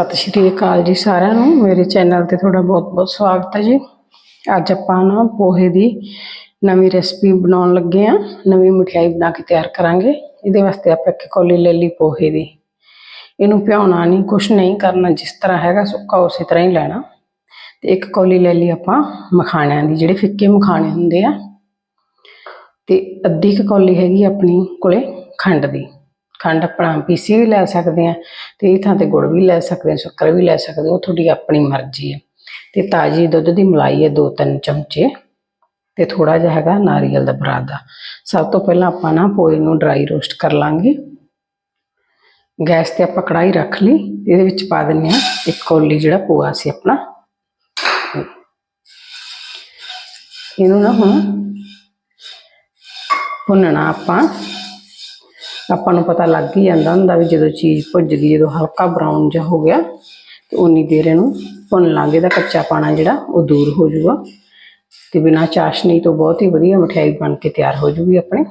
ਸਤਿ ਸ਼੍ਰੀ ਅਕਾਲ ਜੀ ਸਾਰਿਆਂ ਨੂੰ। ਮੇਰੇ ਚੈਨਲ ਤੇ ਤੁਹਾਡਾ ਬਹੁਤ-ਬਹੁਤ ਸਵਾਗਤ ਹੈ ਜੀ। ਅੱਜ ਆਪਾਂ ਨਾ ਪੋਹੇ ਦੀ ਨਵੀਂ ਰੈਸਪੀ ਬਣਾਉਣ ਲੱਗੇ ਆ ਨਵੀਂ ਮਠਿਆਈ ਬਣਾ ਕੇ ਤਿਆਰ ਕਰਾਂਗੇ। ਇਹਦੇ ਵਾਸਤੇ ਆਪਾਂ ਇੱਕ ਕੌਲੀ ਲੈ ਲਈ ਪੋਹੇ ਦੀ। ਇਹਨੂੰ ਭਿਉਣਾ ਨਹੀਂ, ਕੁਛ ਨਹੀਂ ਕਰਨਾ, ਜਿਸ ਤਰ੍ਹਾਂ ਹੈਗਾ ਸੁੱਕਾ ਉਸੇ ਤਰ੍ਹਾਂ ਹੀ ਲੈਣਾ। ਤੇ ਇੱਕ ਕੌਲੀ ਲੈ ਲਈ ਆਪਾਂ ਮਖਾਣਿਆਂ ਦੀ, ਜਿਹੜੇ ਫਿੱਕੇ ਮਖਾਣੇ ਹੁੰਦੇ ਆ। ਤੇ ਅੱਧੀ ਕੁ ਕੌਲੀ ਹੈਗੀ ਆਪਣੀ ਕੋਲੇ ਖੰਡ ਦੀ। ਖੰਡ ਆਪਣਾ ਪੀਸੀ ਵੀ ਲੈ ਸਕਦੇ ਆ ਤੇ ਇਹ ਥਾਂ ਤੇ ਗੁੜ ਵੀ ਲੈ ਸਕਦੇ ਆ, ਸ਼ੱਕਰ ਵੀ ਲੈ ਸਕਦੇ ਹੋ ਉਹ ਤੁਹਾਡੀ ਆਪਣੀ ਮਰਜ਼ੀ ਹੈ ਤੇ ਤਾਜ਼ੀ ਦੁੱਧ ਦੀ ਮਲਾਈ ਹੈ 2-3 ਚਮਚੇ ਤੇ ਥੋੜਾ ਜਿਹਾ ਹੈਗਾ ਨਾਰੀਅਲ ਦਾ ਬਰਾਦਾ। ਸਭ ਤੋਂ ਪਹਿਲਾਂ ਆਪਾਂ ਨਾ ਪੋਏ ਨੂੰ ਡਰਾਈ ਰੋਸਟ ਕਰ ਲਾਂਗੇ। ਗੈਸ ਤੇ ਆਪਾਂ ਕੜਾਈ ਰੱਖ ਲਈ, ਇਹਦੇ ਵਿੱਚ ਪਾ ਦਿੰਨੇ ਆ ਇੱਕ ਕੌਲੀ ਜਿਹੜਾ ਪੋਆ ਸੀ ਆਪਣਾ। ਇਹਨੂੰ ਨਾ ਹੁਣ ਭੁੰਨਣਾ ਆਪਾਂ। ਆਪਾਂ ਨੂੰ ਪਤਾ ਲੱਗ ਹੀ ਜਾਂਦਾ ਹੁੰਦਾ ਵੀ ਜਦੋਂ ਚੀਜ਼ ਭੁੱਜ ਗਈ, ਜਦੋਂ ਹਲਕਾ ਬਰਾਊਨ ਜਿਹਾ ਹੋ ਗਿਆ, ਤੇ ਉਨੀ ਦੇਰ ਇਹਨੂੰ ਭੁੰਨ ਲਾਂਗੇ ਦਾ ਕੱਚਾ ਪਾਣਾ ਜਿਹੜਾ, ਉਹ ਦੂਰ ਹੋ ਜਾਊਗਾ। ਤੇ ਬਿਨਾਂ ਚਾਸ਼ਨੀ ਤੋਂ ਬਹੁਤ ਹੀ ਵਧੀਆ ਮਠਿਆਈ ਬਣ ਕੇ ਤਿਆਰ ਹੋ ਜੂਗੀ ਆਪਣੇ।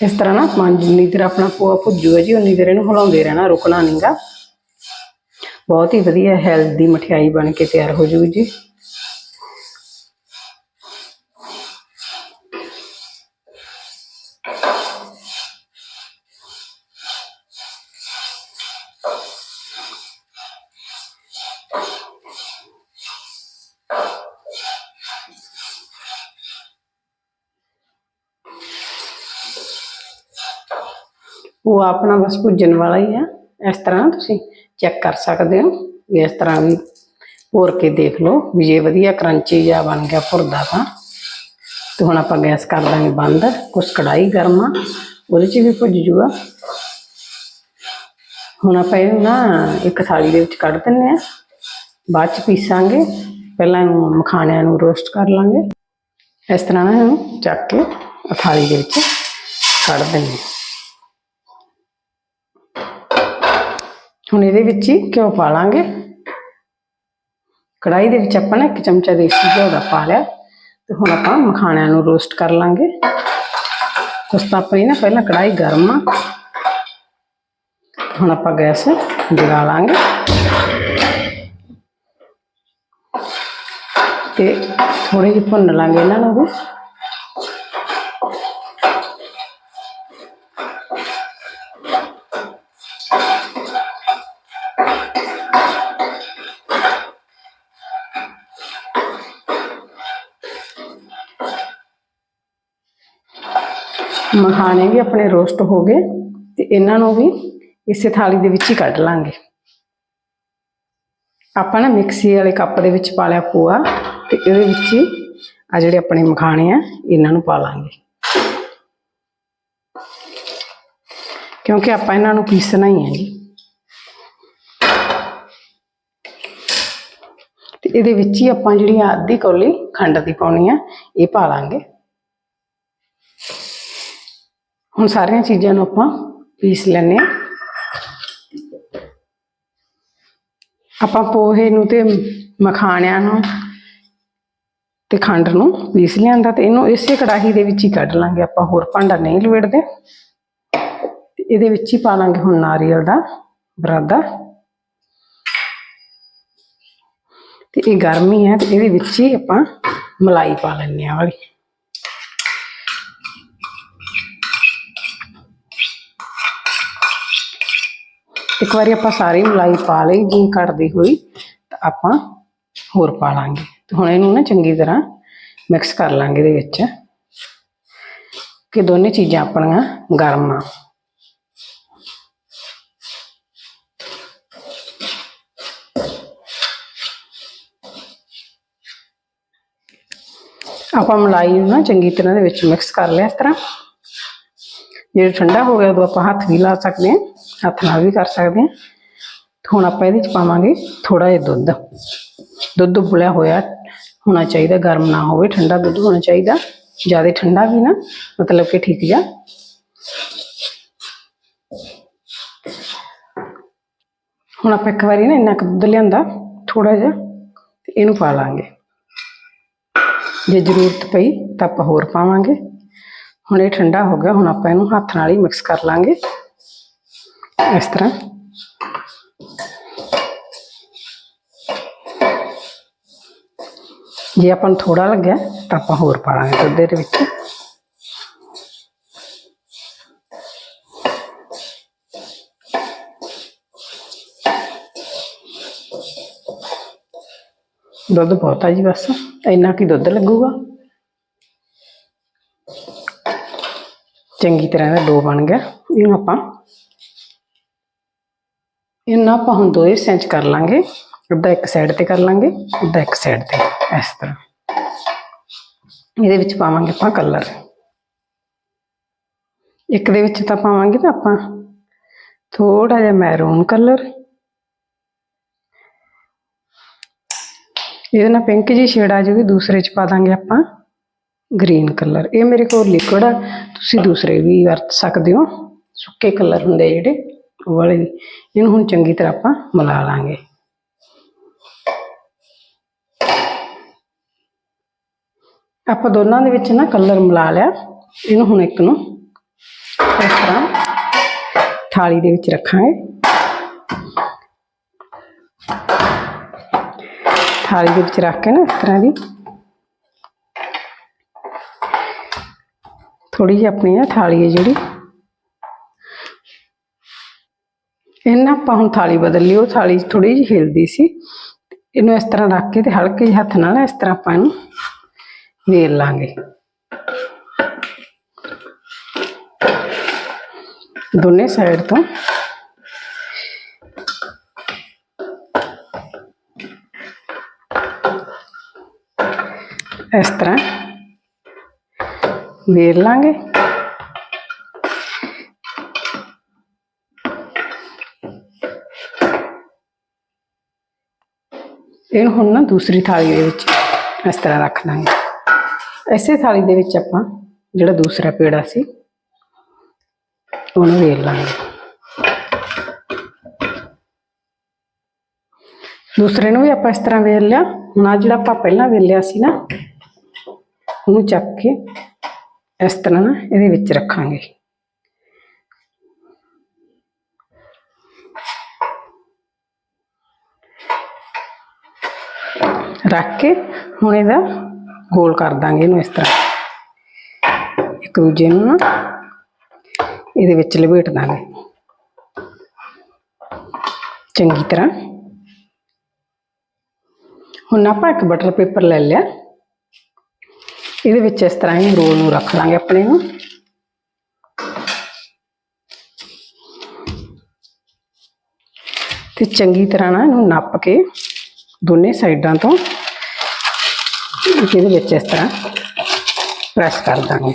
ਇਸ ਤਰ੍ਹਾਂ ਨਾ ਪੰਜ ਜਿੰਨੀ ਦੇਰ ਆਪਣਾ ਪੋਆ ਭੁੱਜੂਗਾ ਜੀ, ਉਨੀ ਦੇਰ ਇਹਨੂੰ ਹਿਲਾਉਂਦੇ ਰਹਿਣਾ, ਰੁਕਣਾ ਨਹੀਂਗਾ ਬਹੁਤ ਹੀ ਵਧੀਆ ਹੈਲਦੀ ਮਠਿਆਈ ਬਣ ਕੇ ਤਿਆਰ ਹੋ ਜੂਗੀ ਜੀ। ਉਹ ਆਪਣਾ ਬਸ ਭੁੱਜਣ ਵਾਲਾ ਹੀ ਆ। ਇਸ ਤਰ੍ਹਾਂ ਤੁਸੀਂ ਚੈੱਕ ਕਰ ਸਕਦੇ ਹੋ ਵੀ ਇਸ ਤਰ੍ਹਾਂ ਵੀ ਭੋਰ ਕੇ ਦੇਖ ਲਓ ਵੀ ਜੇ ਵਧੀਆ ਕਰੰਚੀ ਜਾਂ ਬਣ ਗਿਆ ਭੁਰਦਾ ਤਾਂ। ਤੇ ਹੁਣ ਆਪਾਂ ਗੈਸ ਕਰ ਦਾਂਗੇ ਬੰਦ, ਕੁਛ ਕੜਾਈ ਗਰਮ ਆ, ਉਹਦੇ 'ਚ ਵੀ ਭੁੱਜ ਜੂਗਾ। ਹੁਣ ਆਪਾਂ ਇਹਨੂੰ ਨਾ ਇੱਕ ਥਾਲੀ ਦੇ ਵਿੱਚ ਕੱਢ ਦਿੰਨੇ ਆ। ਬਾਅਦ 'ਚ ਪੀਸਾਂਗੇ। ਪਹਿਲਾਂ ਇਹਨੂੰ ਮਖਾਣਿਆਂ ਨੂੰ ਰੋਸਟ ਕਰ ਲਾਂਗੇ। ਇਸ ਤਰ੍ਹਾਂ ਨਾ ਇਹਨੂੰ ਚੱਕ ਕੇ ਥਾਲੀ ਦੇ ਵਿੱਚ ਕੱਢ ਦਿੰਨੇ ਆ। ਹੁਣ ਇਹਦੇ ਵਿੱਚ ਹੀ ਘਿਓ ਪਾ ਲਾਂਗੇ। ਕੜਾਈ ਦੇ ਵਿੱਚ ਆਪਾਂ ਨੇ ਇੱਕ ਚਮਚਾ ਦੇਸੀ ਘਿਓ ਦਾ ਪਾ ਲਿਆ। ਤੇ ਹੁਣ ਆਪਾਂ ਮਖਾਣਿਆਂ ਨੂੰ ਰੋਸਟ ਕਰ ਲਾਂਗੇ। ਕੁਛ ਤਾਂ ਆਪਣੀ ਨਾ ਪਹਿਲਾਂ ਕੜਾਈ ਗਰਮ ਆ। ਹੁਣ ਆਪਾਂ ਗੈਸ ਜਗਾ ਲਾਂਗੇ। ਤੇ ਥੋੜੇ ਜਿਹੇ ਭੁੰਨ ਲਾਂਗੇ ਇਹਨਾਂ ਨੂੰ ਮਖਾਣੇ ਵੀ ਆਪਣੇ ਰੋਸਟ ਹੋ ਗਏ ਤੇ ਇਹਨਾਂ ਨੂੰ ਵੀ ਇਸੇ ਥਾਲੀ ਦੇ ਵਿੱਚ ਹੀ ਕੱਢ ਲਾਂਗੇ। ਆਪਾਂ ਨਾ ਮਿਕਸੀ ਵਾਲੇ ਕੱਪ ਦੇ ਵਿੱਚ ਪਾ ਲਿਆ ਪੋਆ ਤੇ ਇਹਦੇ ਵਿੱਚ ਹੀ ਆ ਜਿਹੜੇ ਆਪਣੇ ਮਖਾਣੇ ਆ, ਇਹਨਾਂ ਨੂੰ ਪਾ ਲਾਂਗੇ। ਕਿਉਂਕਿ ਆਪਾਂ ਇਹਨਾਂ ਨੂੰ ਪੀਸਣਾ ਹੀ ਹੈ ਜੀ। ਤੇ ਇਹਦੇ ਵਿੱਚ ਹੀ ਆਪਾਂ ਜਿਹੜੀ ਆਹ ਅੱਧੀ ਕੌਲੀ ਖੰਡ ਦੀ ਪਾਉਣੀ ਆ, ਇਹ ਪਾ ਲਾਂਗੇ। ਹੁਣ ਸਾਰੀਆਂ ਚੀਜ਼ਾਂ ਨੂੰ ਆਪਾਂ ਪੀਸ ਲੈਣੇ ਆ ਆਪਾਂ ਪੋਹੇ ਨੂੰ ਤੇ ਮਖਾਣਿਆਂ ਨੂੰ ਤੇ ਖੰਡ ਨੂੰ ਪੀਸ ਲਿਆਂਦਾ ਤੇ ਇਹਨੂੰ ਇਸੇ ਕੜਾਹੀ ਦੇ ਵਿੱਚ ਹੀ ਕੱਢ ਲਾਂਗੇ। ਆਪਾਂ ਹੋਰ ਭਾਂਡਾ ਨਹੀਂ ਲਵੇੜਦੇ। ਤੇ ਇਹਦੇ ਵਿੱਚ ਹੀ ਪਾ ਲਾਂਗੇ ਹੁਣ ਨਾਰੀਅਲ ਦਾ ਬਰਾਦਾ। ਤੇ ਇਹ ਗਰਮੀ ਹੈ ਤੇ ਇਹਦੇ ਵਿੱਚ ਹੀ ਆਪਾਂ ਮਲਾਈ ਪਾ ਲੈਣੇ ਆ ਵਾਲੀ। ਇੱਕ ਵਾਰੀ ਆਪਾਂ ਸਾਰੀ ਮਲਾਈ ਪਾ ਲਈ ਜੀ ਕੱਢਦੀ ਹੋਈ, ਤਾਂ ਆਪਾਂ ਹੋਰ ਪਾ ਲਾਂਗੇ। ਤੇ ਹੁਣ ਇਹਨੂੰ ਨਾ ਚੰਗੀ ਤਰ੍ਹਾਂ ਮਿਕਸ ਕਰ ਲਾਂਗੇ ਇਹਦੇ ਵਿੱਚ, ਕਿ ਦੋਨੇ ਚੀਜ਼ਾਂ ਆਪਣੀਆਂ ਗਰਮ ਆ। ਆਪਾਂ ਮਲਾਈ ਨੂੰ ਨਾ ਚੰਗੀ ਤਰ੍ਹਾਂ ਦੇ ਵਿੱਚ ਮਿਕਸ ਕਰ ਲਿਆ ਇਸ ਤਰ੍ਹਾਂ। ਜੇ ਠੰਡਾ ਹੋ ਗਿਆ, ਉਦੋਂ ਆਪਾਂ ਹੱਥ ਵੀ ਲਾ ਸਕਦੇ ਹਾਂ, ਹੱਥ ਨਾਲ ਵੀ ਕਰ ਸਕਦੇ ਹਾਂ। ਹੁਣ ਆਪਾਂ ਇਹਦੇ ਚ ਪਾਵਾਂਗੇ ਥੋੜਾ ਜਿਹਾ ਦੁੱਧ। ਦੁੱਧ ਉਬਲਿਆ ਹੋਇਆ ਹੋਣਾ ਚਾਹੀਦਾ, ਗਰਮ ਨਾ ਹੋਵੇ, ਠੰਡਾ ਦੁੱਧ ਹੋਣਾ ਚਾਹੀਦਾ। ਜ਼ਿਆਦਾ ਠੰਡਾ ਵੀ ਨਾ, ਮਤਲਬ ਕਿ ਠੀਕ ਜਾ ਹੁਣ ਆਪਾਂ ਇੱਕ ਵਾਰੀ ਨਾ ਇੰਨਾ ਕੁ ਦੁੱਧ ਲਿਆਂਦਾ ਥੋੜਾ ਜਿਹਾ, ਤੇ ਇਹਨੂੰ ਪਾ ਲਾਂਗੇ। ਜੇ ਜ਼ਰੂਰਤ ਪਈ ਤਾਂ ਆਪਾਂ ਹੋਰ ਪਾਵਾਂਗੇ। ਹੁਣ ਇਹ ਠੰਡਾ ਹੋ ਗਿਆ, ਹੁਣ ਆਪਾਂ ਇਹਨੂੰ ਹੱਥ ਨਾਲ ਹੀ ਮਿਕਸ ਕਰ ਲਾਂਗੇ। ਇਸ ਤਰ੍ਹਾਂ। ਜੇ ਆਪਾਂ ਨੂੰ ਥੋੜਾ ਲੱਗਿਆ, ਤਾਂ ਆਪਾਂ ਹੋਰ ਪਾ ਲਾਂਗੇ ਦੁੱਧ ਦੇ ਵਿੱਚ। ਦੁੱਧ ਬਹੁਤ ਆ ਜੀ ਬਸ। ਇੰਨਾ ਕੀ ਦੁੱਧ ਲੱਗੂਗਾ? ਚੰਗੀ ਤਰ੍ਹਾਂ ਦਾ ਡੋ ਬਣ ਗਿਆ। ਇਹਨੂੰ ਆਪਾਂ ਇਹਨਾਂ ਆਪਾਂ ਹੁਣ ਦੋ ਹਿੱਸਿਆਂ ਕਰ ਲਾਂਗੇ। ਅੱਧਾ ਇੱਕ ਸਾਈਡ ਤੇ ਕਰ ਲਾਂਗੇ, ਅੱਧਾ ਇੱਕ ਸਾਈਡ ਤੇ, ਇਸ ਤਰ੍ਹਾਂ। ਇਹਦੇ ਵਿੱਚ ਪਾਵਾਂਗੇ ਆਪਾਂ ਕਲਰ ਇੱਕ ਦੇ ਵਿੱਚ ਤਾਂ ਪਾਵਾਂਗੇ ਨਾ ਆਪਾਂ ਥੋੜਾ ਜਿਹਾ ਮੈਰੂਨ ਕਲਰ ਇਹਦੇ ਨਾਲ ਪਿੰਕ ਜੀ ਸ਼ੇਡ ਆ ਜਾਊਗੀ, ਦੂਸਰੇ ਚ ਪਾ ਦਾਂਗੇ ਆਪਾਂ। Green colour. ਇਹ ਮੇਰੇ ਕੋਲ ਲਿਕਵਿਡ ਆ। ਤੁਸੀਂ ਦੂਸਰੇ ਵੀ ਵਰਤ ਸਕਦੇ ਹੋ। ਸੁੱਕੇ ਕਲਰ ਹੁੰਦੇ ਆ ਜਿਹੜੇ ਉਹ ਵਾਲੇ ਵੀ। ਇਹਨੂੰ ਹੁਣ ਚੰਗੀ ਤਰ੍ਹਾਂ ਆਪਾਂ ਮਿਲਾ ਲਾਂਗੇ। ਆਪਾਂ ਦੋਨਾਂ ਦੇ ਵਿੱਚ ਨਾ ਕਲਰ ਮਿਲਾ ਲਿਆ। ਇਹਨੂੰ ਹੁਣ ਇੱਕ ਨੂੰ ਇਸ ਤਰ੍ਹਾਂ ਥਾਲੀ ਦੇ ਵਿੱਚ ਰੱਖਾਂਗੇ। ਥਾਲੀ ਦੇ ਵਿੱਚ ਰੱਖ ਕੇ ਨਾ ਇਸ ਤਰ੍ਹਾਂ ਦੀ ਥੋੜੀ ਜਿਹੀ ਆਪਣੀ ਨਾ ਥਾਲੀ ਹੈ ਜਿਹੜੀ। ਇਹਨਾਂ ਆਪਾਂ ਹੁਣ ਥਾਲੀ ਬਦਲ ਲਈ ਉਹ ਥਾਲੀ ਥੋੜੀ ਜਿਹੀ ਹਿਲਦੀ ਸੀ। ਇਹਨੂੰ ਇਸ ਤਰ੍ਹਾਂ ਰੱਖ ਕੇ ਤੇ ਹਲਕੇ ਜਿਹੇ ਹੱਥ ਨਾਲ ਇਸ ਤਰ੍ਹਾਂ ਆਪਾਂ ਇਹਨੂੰ ਵੇਲ ਲਾਂਗੇ। ਦੋਨੇ ਸਾਈਡ ਤੋਂ। ਇਸ ਤਰ੍ਹਾਂ। ਵੇਰ ਲਾਂਗੇ। ਇਹਨੂੰ ਹੁਣ ਨਾ ਦੂਸਰੀ ਥਾਲੀ ਦੇ ਵਿੱਚ ਇਸ ਤਰ੍ਹਾਂ ਰੱਖ ਦਾਂਗੇ। ਇਸੇ ਥਾਲੀ ਦੇ ਵਿੱਚ ਆਪਾਂ ਜਿਹੜਾ ਦੂਸਰਾ ਪੇੜਾ ਸੀ, ਉਹਨੂੰ ਵੇਲ ਲਾਂਗੇ। ਦੂਸਰੇ ਨੂੰ ਵੀ ਆਪਾਂ ਇਸ ਤਰ੍ਹਾਂ ਵੇਲ ਲਿਆ। ਹੁਣ ਆਹ ਜਿਹੜਾ ਆਪਾਂ ਪਹਿਲਾਂ ਵੇਲਿਆ ਸੀ ਨਾ, ਉਹਨੂੰ ਚੱਕ ਕੇ ਇਸ ਤਰ੍ਹਾਂ ਨਾ ਇਹਦੇ ਵਿੱਚ ਰੱਖਾਂਗੇ। ਰੱਖ ਕੇ ਹੁਣ ਇਹਦਾ ਗੋਲ ਕਰ ਦਾਂਗੇ ਇਹਨੂੰ ਇਸ ਤਰ੍ਹਾਂ। ਇੱਕ ਦੂਜੇ ਨੂੰ ਨਾ ਇਹਦੇ ਵਿੱਚ ਲਪੇਟ ਦਾਂਗੇ। ਚੰਗੀ ਤਰ੍ਹਾਂ। ਹੁਣ ਆਪਾਂ ਇੱਕ ਬਟਰ ਪੇਪਰ ਲੈ ਲਿਆ। ਇਹਦੇ ਵਿੱਚ ਇਸ ਤਰ੍ਹਾਂ ਹੀ ਰੋਲ ਨੂੰ ਰੱਖ ਲਾਂਗੇ ਆਪਣੇ ਨੂੰ। ਤੇ ਚੰਗੀ ਤਰ੍ਹਾਂ ਨਾ ਇਹਨੂੰ ਨੱਪ ਕੇ ਦੋਨੇ ਸਾਈਡਾਂ ਤੋਂ ਇਹਦੇ ਵਿੱਚ ਇਸ ਤਰ੍ਹਾਂ ਪ੍ਰੈਸ ਕਰ ਦਾਂਗੇ।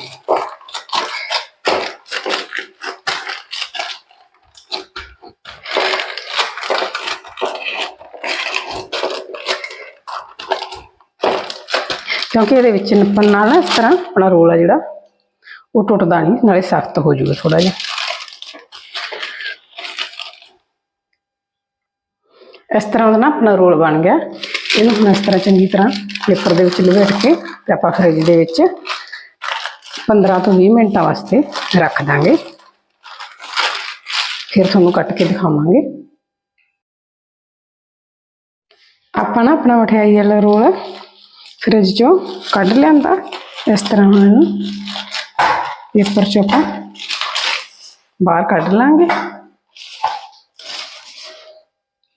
ਕਿਉਂਕਿ ਇਹਦੇ ਵਿੱਚ ਨੱਪਣ ਨਾਲ ਨਾ ਇਸ ਤਰ੍ਹਾਂ ਆਪਣਾ ਰੋਲ ਆ ਜਿਹੜਾ, ਉਹ ਟੁੱਟਦਾ ਨਹੀਂ, ਨਾਲੇ ਸਖਤ ਹੋ ਜਾਊਗਾ ਥੋੜਾ ਜਿਹਾ। ਇਸ ਤਰ੍ਹਾਂ ਦਾ ਨਾ ਆਪਣਾ ਰੋਲ ਬਣ ਗਿਆ। ਇਹਨੂੰ ਹੁਣ ਇਸ ਤਰ੍ਹਾਂ ਚੰਗੀ ਤਰ੍ਹਾਂ ਪੇਪਰ ਦੇ ਵਿੱਚ ਲਪੇਟ ਕੇ ਤੇ ਆਪਾਂ ਫਰਿੱਜ ਦੇ ਵਿੱਚ 15 ਤੋਂ 20 ਮਿੰਟਾਂ ਵਾਸਤੇ ਰੱਖ ਦਾਂਗੇ। ਫਿਰ ਤੁਹਾਨੂੰ ਕੱਟ ਕੇ ਦਿਖਾਵਾਂਗੇ। ਆਪਾਂ ਨਾ ਆਪਣਾ ਮਠਿਆਈ ਵਾਲਾ ਰੋਲ ਫਰਿੱਜ ਚੋਂ ਕੱਢ ਲਿਆਂਦਾ, ਇਸ ਤਰ੍ਹਾਂ ਹੁਣ ਇਹਨੂੰ ਪੇਪਰ ਚੋਂ ਆਪਾਂ ਬਾਹਰ ਕੱਢ ਲਾਂਗੇ।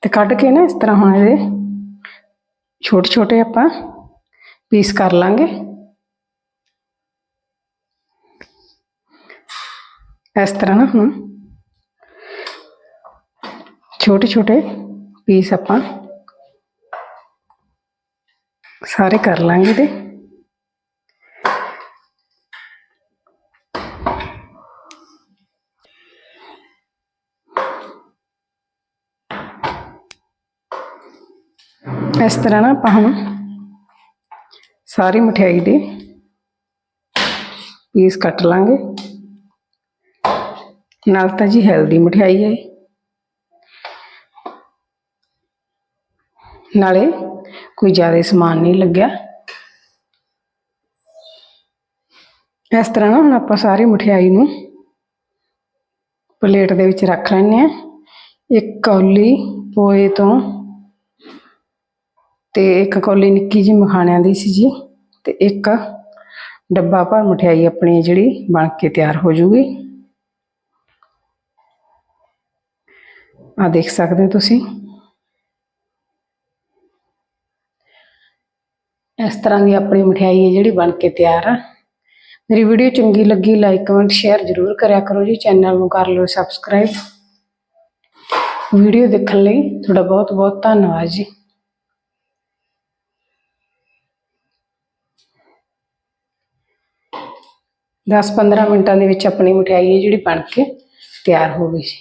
ਤੇ ਕੱਢ ਕੇ ਨਾ ਇਸ ਤਰ੍ਹਾਂ ਹੁਣ ਇਹਦੇ ਛੋਟੇ ਛੋਟੇ ਆਪਾਂ ਪੀਸ ਕਰ ਲਾਂਗੇ। ਇਸ ਤਰ੍ਹਾਂ ਨਾ ਹੁਣ ਛੋਟੇ ਛੋਟੇ ਪੀਸ ਆਪਾਂ ਸਾਰੇ ਕਰ ਲਾਂਗੇ ਤੇ। ਇਸ ਤਰ੍ਹਾਂ ਨਾ ਆਪਾਂ ਹੁਣ ਸਾਰੀ ਮਠਿਆਈ ਦੇ ਪੀਸ ਕੱਟ ਲਾਂਗੇ। ਨਾਲ ਤਾਂ ਜੀ ਹੈਲਦੀ ਮਠਿਆਈ ਹੈ। ਨਾਲੇ ਕੋਈ ਜ਼ਿਆਦਾ ਸਮਾਨ ਨਹੀਂ ਲੱਗਿਆ। ਇਸ ਤਰ੍ਹਾਂ ਨਾ ਹੁਣ ਆਪਾਂ ਸਾਰੀ ਮਠਿਆਈ ਨੂੰ ਪਲੇਟ ਦੇ ਵਿੱਚ ਰੱਖ ਲੈਂਦੇ ਆ ਇੱਕ ਕੌਲੀ ਪੋਏ ਤੋਂ ਤੇ ਇੱਕ ਕੌਲੀ ਨਿੱਕੀ ਜਿਹੀ ਮਖਾਣਿਆਂ ਦੀ ਸੀ ਜੀ ਤੇ ਇੱਕ ਡੱਬਾ ਭਰ ਮਠਿਆਈ ਆਪਣੀ ਜਿਹੜੀ ਬਣ ਕੇ ਤਿਆਰ ਹੋ ਜੂਗੀ। ਆ ਦੇਖ ਸਕਦੇ ਹੋ ਤੁਸੀਂ। ਇਸ ਤਰ੍ਹਾਂ ਦੀ ਆਪਣੀ ਮਠਿਆਈ ਹੈ ਜਿਹੜੀ ਬਣ ਕੇ ਤਿਆਰ ਆ। ਮੇਰੀ ਵੀਡੀਓ ਚੰਗੀ ਲੱਗੀ ਲਾਈਕ ਕਮੈਂਟ ਸ਼ੇਅਰ ਜ਼ਰੂਰ ਕਰਿਆ ਕਰੋ ਜੀ। ਚੈਨਲ ਨੂੰ ਕਰ ਲਓ ਸਬਸਕ੍ਰਾਈਬ ਵੀਡੀਓ ਦੇਖਣ ਲਈ ਤੁਹਾਡਾ ਬਹੁਤ ਬਹੁਤ ਧੰਨਵਾਦ ਜੀ। ਦਸ 15 ਮਿੰਟਾਂ ਦੇ ਵਿੱਚ ਆਪਣੀ ਮਠਿਆਈ ਹੈ ਜਿਹੜੀ ਬਣ ਕੇ ਤਿਆਰ ਹੋ ਗਈ ਜੀ।